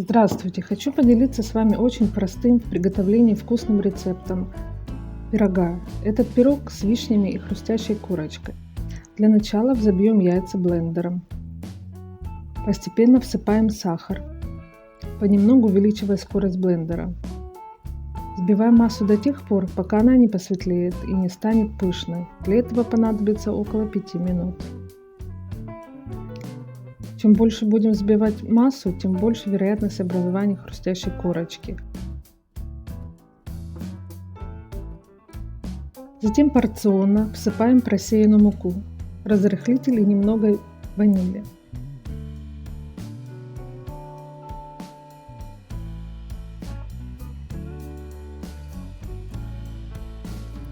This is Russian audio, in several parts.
Здравствуйте! Хочу поделиться с вами очень простым в приготовлении вкусным рецептом пирога. Этот пирог с вишнями и хрустящей курочкой. Для начала взобьем яйца блендером. Постепенно всыпаем сахар, понемногу увеличивая скорость блендера. Взбиваем массу до тех пор, пока она не посветлеет и не станет пышной. Для этого понадобится около 5 минут. Чем больше будем взбивать массу, тем больше вероятность образования хрустящей корочки. Затем порционно всыпаем просеянную муку, разрыхлитель и немного ванили.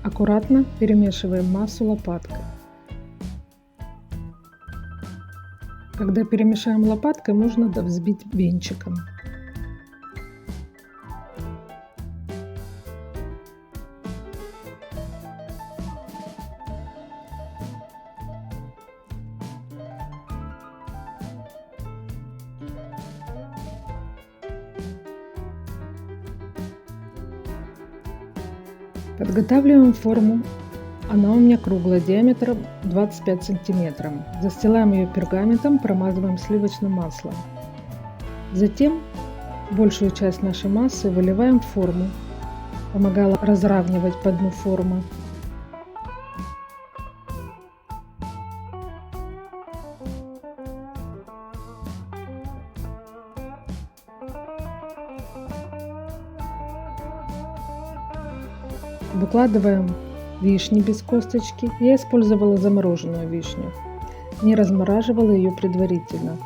Аккуратно перемешиваем массу лопаткой. Когда перемешаем лопаткой, можно взбить венчиком. Подготавливаем форму она у меня круглая, диаметром 25 сантиметров. Застилаем ее пергаментом, промазываем сливочным маслом. Затем большую часть нашей массы выливаем в форму. Помогала разравнивать по дну формы. Выкладываем вишни без косточки. Я использовала замороженную вишню. Не размораживала ее предварительно.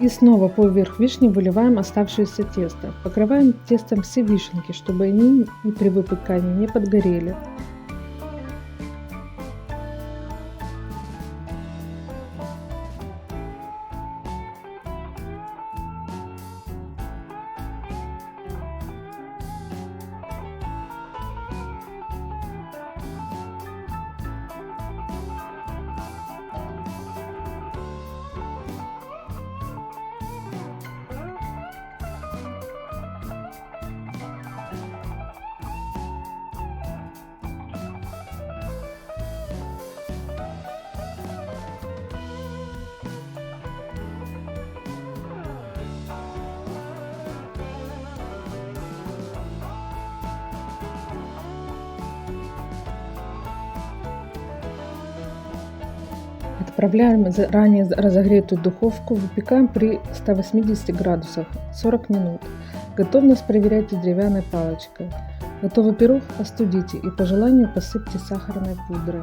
И снова поверх вишни выливаем оставшееся тесто. Покрываем тестом все вишенки, чтобы они при выпекании не подгорели. Отправляем заранее разогретую духовку, выпекаем при 180 градусах 40 минут. Готовность проверяйте деревянной палочкой. Готовый пирог остудите и по желанию посыпьте сахарной пудрой.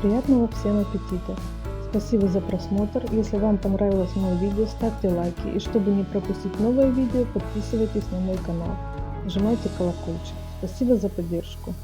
Приятного всем аппетита! Спасибо за просмотр. Если вам понравилось мое видео, ставьте лайки. И чтобы не пропустить новое видео, подписывайтесь на мой канал. Нажимайте колокольчик. Спасибо за поддержку.